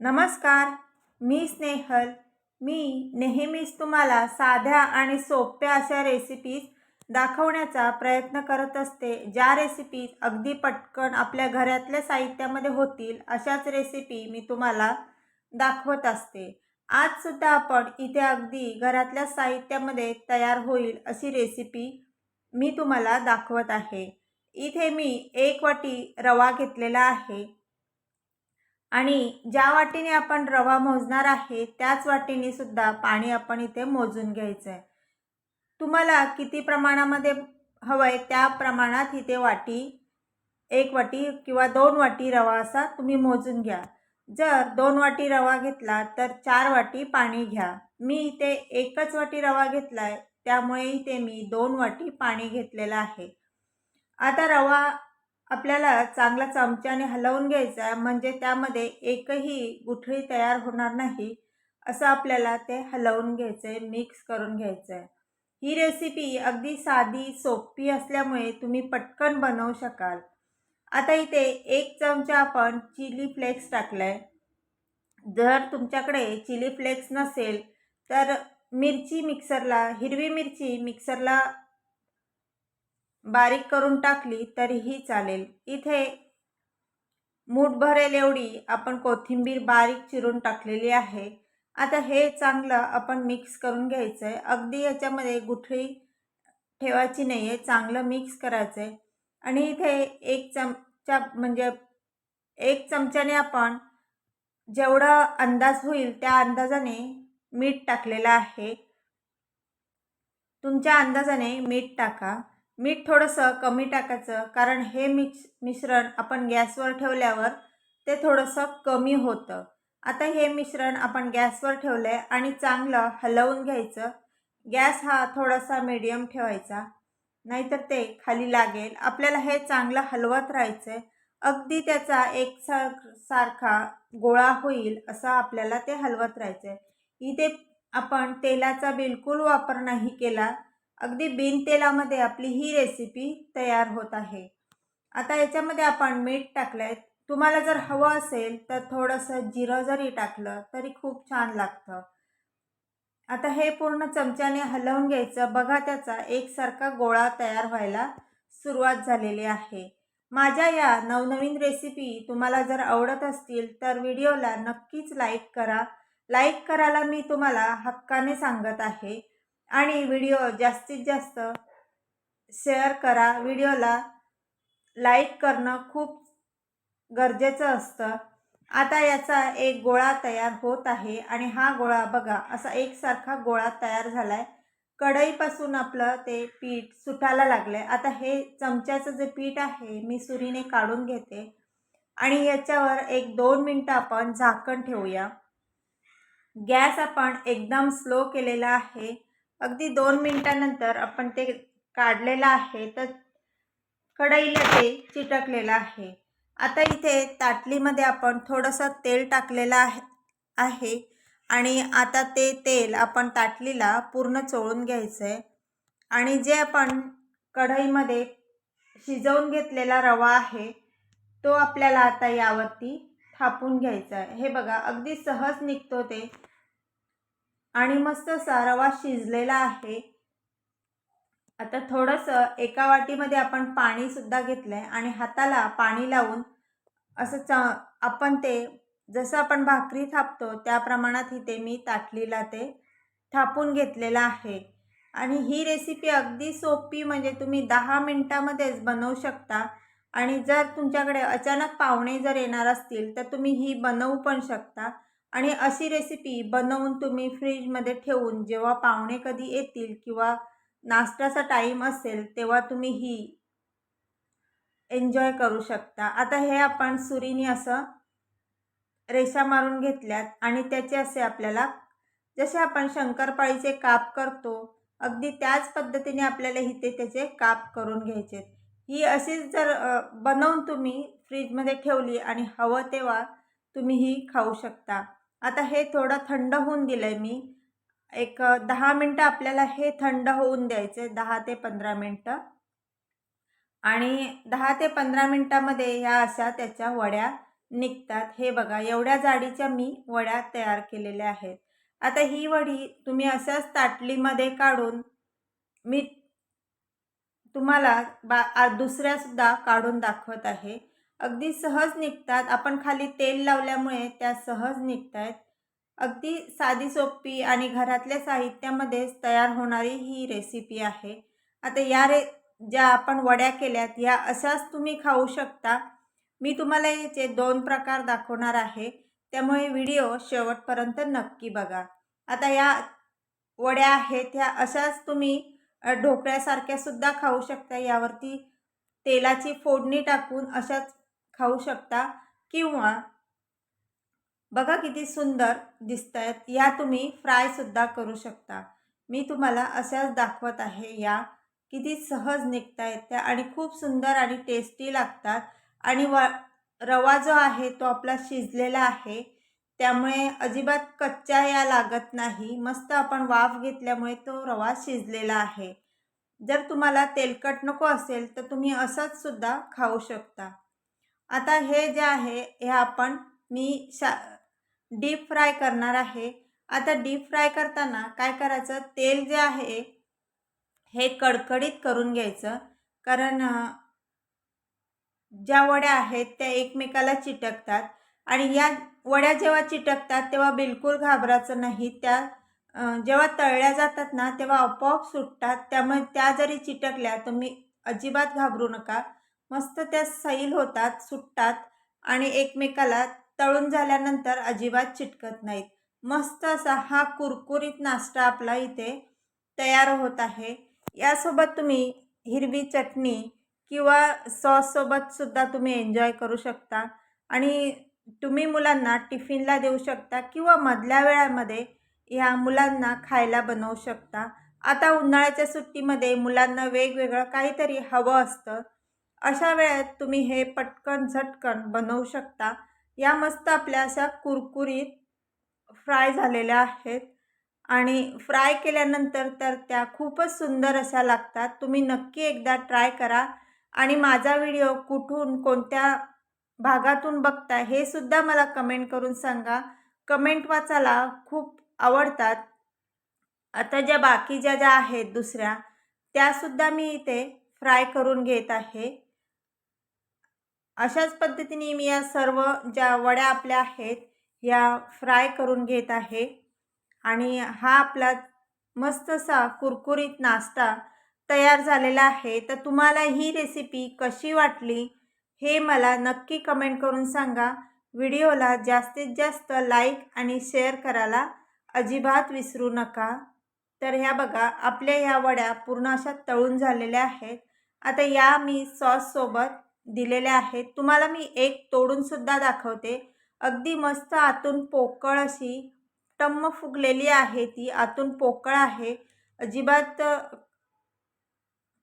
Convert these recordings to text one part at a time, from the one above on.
नमस्कार मी स्नेहल. मी नेहमीच तुम्हाला साध्या आणि सोप्या अशा रेसिपीज दाखवण्याचा प्रयत्न करत असते ज्या रेसिपीज अगदी पटकन आपल्या घरातल्या साहित्यामध्ये होतील अशाच रेसिपी मी तुम्हाला दाखवत असते. आजसुद्धा आपण इथे अगदी घरातल्या साहित्यामध्ये तयार होईल अशी रेसिपी मी तुम्हाला दाखवत आहे. इथे मी एक वाटी रवा घेतलेला आहे. आणि ज्या वाटीने आपण रवा मोजणार आहे त्याच वाटीने सुद्धा पाणी आपण इथे मोजून घ्यायचं आहे तुम्हाला किती प्रमाणामध्ये हवं आहे त्या प्रमाणात इथे वाटी एक वाटी किंवा दोन वाटी रवा असा तुम्ही मोजून घ्या. जर दोन वाटी रवा घेतला तर चार वाटी पाणी घ्या. मी इथे एकच वाटी रवा घेतला आहे त्यामुळे इथे मी दोन वाटी पाणी घेतलेलं आहे. आता रवा आपल्याला चांगला चमच्याने हलवून घ्यायचा आहे म्हणजे त्यामध्ये एकही गुठळी तयार होणार नाही असं आपल्याला ते हलवून घ्यायचं आहे मिक्स करून घ्यायचं आहे ही रेसिपी अगदी साधी सोपी असल्यामुळे तुम्ही पटकन बनवू शकाल. आता इथे एक चमचा आपण चिली फ्लेक्स टाकला आहे जर तुमच्याकडे चिली फ्लेक्स नसेल तर मिरची मिक्सरला हिरवी मिरची मिक्सरला बारीक करून टाकली तरीही चालेल. इथे मूठ भरेल एवढी आपण कोथिंबीर बारीक चिरून टाकलेली आहे. आता हे चांगलं आपण मिक्स करून घ्यायचं आहे अगदी याच्यामध्ये गुठळी ठेवायची नाही आहे चांगलं मिक्स करायचं आहे आणि इथे एक चमचा म्हणजे एक चमच्याने आपण जेवढा अंदाज होईल त्या अंदाजाने मीठ टाकलेलं आहे. तुमच्या अंदाजाने मीठ टाका. मीठ थोडंसं कमी टाकायचं कारण हे मिक्स मिश्रण आपण गॅसवर ठेवल्यावर ते थोडंसं कमी होतं. आता हे मिश्रण आपण गॅसवर ठेवलं आहे आणि चांगलं हलवून घ्यायचं. गॅस हा थोडासा मीडियम ठेवायचा नाहीतर ते खाली लागेल. आपल्याला हे चांगलं हलवत राहायचं आहे अगदी त्याचा एक सार सारखा गोळा होईल असं आपल्याला ते हलवत राहायचं आहे इथे आपण तेलाचा बिलकुल वापर नाही केला. अगदी बिनतेलामध्ये आपली ही रेसिपी तयार होत आहे. आता याच्यामध्ये आपण मीठ टाकलं आहे तुम्हाला जर हवं असेल तर थोडंसं जिरं जरी टाकलं तरी खूप छान लागतं. आता हे पूर्ण चमच्याने हलवून घ्यायचं. बघा त्याचा एकसारखा गोळा तयार व्हायला सुरुवात झालेली आहे. माझ्या या नवनवीन रेसिपी तुम्हाला जर आवडत असतील तर व्हिडिओला नक्कीच लाईक करा. लाईक करायला मी तुम्हाला हक्काने सांगत आहे. आणि व्हिडिओ जास्तीत जास्त शेअर करा. व्हिडिओला लाईक करणं खूप गरजेचं असतं. आता याचा एक गोळा तयार होत आहे आणि हा गोळा बघा असा एकसारखा गोळा तयार झाला आहे कढईपासून आपलं ते पीठ सुटायला लागलं आहे आता हे चमच्याचं जे पीठ आहे मी सुरीने काढून घेते. आणि याच्यावर एक दोन मिनटं आपण झाकण ठेवूया. गॅस आपण एकदम स्लो केलेला आहे. अगदी दोन मिनटानंतर आपण ते काढलेलं आहे तर कढईला ते चिटकलेलं आहे. आता इथे ताटलीमध्ये आपण थोडंसं तेल टाकलेलं आहे आहे आणि आता ते तेल आपण ताटलीला पूर्ण चोळून घ्यायचं आहे आणि जे आपण कढईमध्ये शिजवून घेतलेला रवा आहे तो आपल्याला आता यावरती थापून घ्यायचा आहे हे बघा अगदी सहज निघतो ते. आणि मस्त असा रवा शिजलेला आहे. आता थोडंसं एका वाटीमध्ये आपण पाणीसुद्धा घेतलं आहे आणि हाताला पाणी लावून असं च आपण ते जसं आपण भाकरी थापतो त्या प्रमाणात इथे मी ताटलीला ते थापून घेतलेलं आहे. आणि ही रेसिपी अगदी सोपी म्हणजे तुम्ही दहा मिनटामध्येच बनवू शकता. आणि जर तुमच्याकडे अचानक पाहुणे जर येणार असतील तर तुम्ही ही बनवू पण शकता. आणि अशी रेसिपी बनवून तुम्ही फ्रीजमध्ये ठेवून जेव्हा पाहुणे कधी येतील किंवा नाश्त्याचा टाईम असेल तेव्हा तुम्ही ही एन्जॉय करू शकता. आता हे आपण सुरीने असं रेषा मारून घेतल्यात आणि त्याचे असे आपल्याला जसे आपण शंकरपाळीचे काप करतो अगदी त्याच पद्धतीने आपल्याला इथे त्याचे काप करून घ्यायचे ही अशीच जर बनवून तुम्ही फ्रीजमध्ये ठेवली आणि हवं तेव्हा तुम्ही ही खाऊ शकता. आता हे थोडं थंड होऊन दिलं आहे मी. एक दहा मिनटं आपल्याला हे थंड होऊन द्यायचे दहा ते पंधरा मिनटं. आणि दहा ते पंधरा मिनटामध्ये ह्या अशा त्याच्या वड्या निघतात. हे बघा एवढ्या जाडीच्या मी वड्या तयार केलेल्या आहेत. आता ही वडी तुम्ही अशाच ताटलीमध्ये काढून मी तुम्हाला बा दुसऱ्यासुद्धा काढून दाखवत आहे. अगदी सहज निघतात. आपण खाली तेल लावल्यामुळे त्या सहज निघत आहेत अगदी साधी सोपी आणि घरातल्या साहित्यामध्येच तयार होणारी ही रेसिपी आहे. आता या रे ज्या आपण वड्या केल्यात या अशाच तुम्ही खाऊ शकता. मी तुम्हाला याचे दोन प्रकार दाखवणार आहे. त्यामुळे व्हिडिओ शेवटपर्यंत नक्की बघा. आता या वड्या आहेत ह्या अशाच तुम्ही ढोकळ्यासारख्या ढोकळ्यासारख्यासुद्धा खाऊ शकता. यावरती तेलाची फोडणी टाकून अशाच खाऊ शकता किंवा बघा किती सुंदर दिसत आहेत या तुम्ही फ्रायसुद्धा करू शकता. मी तुम्हाला अशाच दाखवत आहे या. किती सहज निघता आहेत त्या आणि खूप सुंदर आणि टेस्टी लागतात. आणि व रवा जो आहे तो आपला शिजलेला आहे. त्यामुळे अजिबात कच्च्या या लागत नाही. मस्त आपण वाफ घेतल्यामुळे तो रवा शिजलेला आहे. जर तुम्हाला तेलकट नको असेल तर तुम्ही असंच सुद्धा खाऊ शकता. आता हे जे आहे हे आपण मी शा डीप फ्राय करणार आहे. आता डीप फ्राय करताना काय करायचं? तेल जे आहे हे कडकडीत करून घ्यायचं. कारण ज्या वड्या आहेत त्या एकमेकाला चिटकतात. आणि या वड्या जेव्हा चिटकतात तेव्हा बिलकुल घाबरायचं नाही. त्या जेव्हा तळल्या जातात ना तेव्हा आपोआप सुटतात. त्यामुळे त्या जरी चिटकल्या तुम्ही अजिबात घाबरू नका. मस्त त्या सैल होतात सुटतात आणि एकमेकाला तळून झाल्यानंतर अजिबात चिटकत नाहीत. मस्त असा हा कुरकुरीत नाश्ता आपला इथे तयार होत आहे. यासोबत तुम्ही हिरवी चटणी किंवा सॉससोबतसुद्धा तुम्ही एन्जॉय करू शकता. आणि तुम्ही मुलांना टिफिनला देऊ शकता किंवा मधल्या वेळामध्ये ह्या मुलांना खायला बनवू शकता. आता उन्हाळ्याच्या सुट्टीमध्ये मुलांना वेगवेगळं काहीतरी हवं असतं. अशा वेळेत तुम्ही हे पटकन झटकन बनवू शकता. या मस्त आपल्या अशा कुरकुरीत फ्राय झालेल्या आहेत. आणि फ्राय केल्यानंतर तर त्या खूपच सुंदर अशा लागतात. तुम्ही नक्की एकदा ट्राय करा. आणि माझा व्हिडिओ कुठून कोणत्या भागातून बघता हे सुद्धा मला कमेंट करून सांगा. कमेंट वाचायला खूप आवडतात. आता ज्या बाकी ज्या ज्या आहेत दुसऱ्या त्यासुद्धा मी इथे फ्राय करून घेत आहे. अशाच पद्धतीने मी या सर्व ज्या वड्या आपल्या आहेत या फ्राय करून घेत आहे. आणि हा आपला मस्त असा कुरकुरीत नाश्ता तयार झालेला आहे. तर तुम्हाला ही रेसिपी कशी वाटली हे मला नक्की कमेंट करून सांगा. व्हिडिओला जास्तीत जास्त लाईक आणि शेअर करायला अजिबात विसरू नका. तर ह्या बघा आपल्या ह्या वड्या पूर्ण अशा तळून झालेल्या आहेत. आता या मी सॉससोबत दिलेल्या आहेत. तुम्हाला मी एक तोडूनसुद्धा दाखवते. अगदी मस्त आतून पोकळ अशी टम्म फुगलेली आहे ती. आतून पोकळ आहे. अजिबात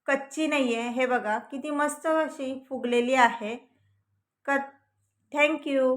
कच्ची नाही आहे हे बघा किती मस्त अशी फुगलेली आहे. क थँक्यू